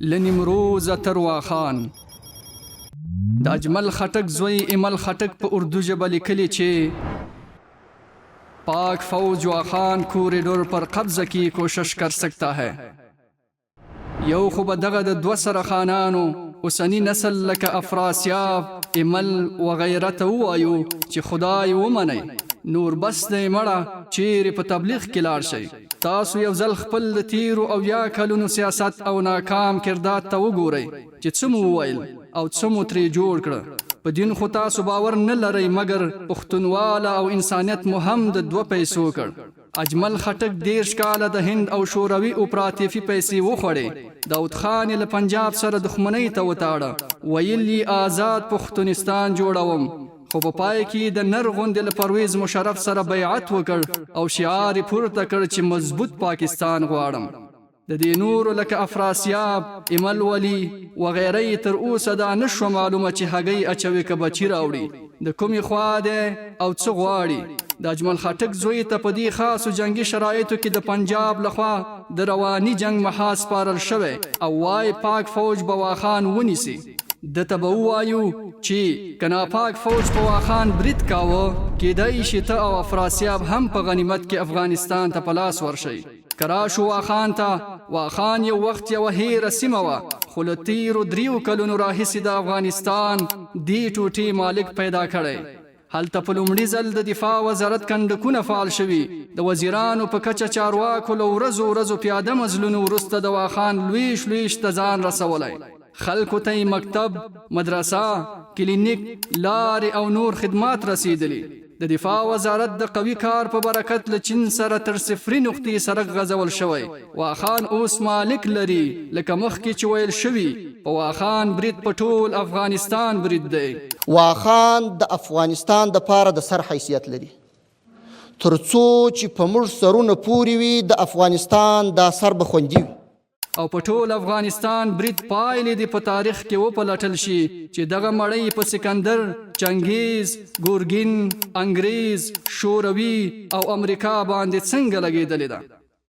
لنیمروز تر واخان د اجمل خټک زوی امل خټک په اردو ژبه لیکلی چې پاک فوج واخان کوریډور پر قبضه کی کوشش کر سکتا ہے. یو خو به دغه د دوه سره خانانو اوسنی نسل لکه افراسیاب امل وغیره ته ووایو چې خدای ومنئ نور بس دی مړه چیرې په تبلیغ کې لاړ شئ. تاسو یو ځل خپل د تیرو او یا کلونو سیاست او ناکام کردار ته وګورئ چې څه مو وویل او څه مو ترې جوړ کړه. په دین خو تاسو باور نه لرئ مګر پښتونواله او انسانیت مو هم د دوه پیسو کړ. اجمل خټک دیرش کاله د هند او شوروي اپراتیفي پیسې وخوړې. داود خان له پنجاب سره دښمنۍ ته وتاړه. ویلی آزاد پښتونستان جوړوم خو په پای کې د نر غوندې له پرویز مشرف سره بیعت وکړ او شعار پورته کړ چې مضبوط پاکستان غواړم. د دې نور لکه افراسیاب امل ولی وغیره تر اوسه دا نشو معلومه چې هګۍ اچوي که بچی راوړي. د کومې خوا ده او څه غواړي؟ د اجمل خټک زوی ته په دې خاصو جنگي شرایطو کې د پنجاب لخوا د رواني جنگ محاذ سپارل شوی او وای پاک فوج بواخان ونیسي د تبو وایو چې کنا پاک فوج په واخان برید کاوه کېدای شي ته او افراسیاب هم په غنیمت کې افغانستان ته پلاس ورشي کراشو واخان ته واخان یو وخت یو هیره سیمه وه خو له تیرو دریو کلونو راهیسې د افغانستان دی ټوټې مالک پیدا کړی هلته په لومړي ځل د دفاع وزارت کندکونه فعال شوي؟ د وزیرانو په کچه چارواکو له ورځو ورځو پیاده مزلونو وروسته د واخان لویش لویش ته ځان رسولی. خلکو ته مکتب مدرسه کلینیک لارې او نور خدمات رسیدلی د دفاع وزارت د قوي کار په برکت له چین سره تر صفري نقطې سرک غځول شوی. واخان اوس مالک لري لکه مخکې چې ویل شوي په واخان برید په ټول افغانستان برید دی. واخان د افغانستان د پاره د سر حیثیت لري. ترڅو چې په موږ سرونه پوري وي د افغانستان دا سر به خوندي وي او په ټول افغانستان برید پایلې د په تاریخ کې وپلټل شي چې دغه مړی په سکندر چنګیز ګورګین انګریز شوروي او امریکا باندې څنګه لګیدلې ده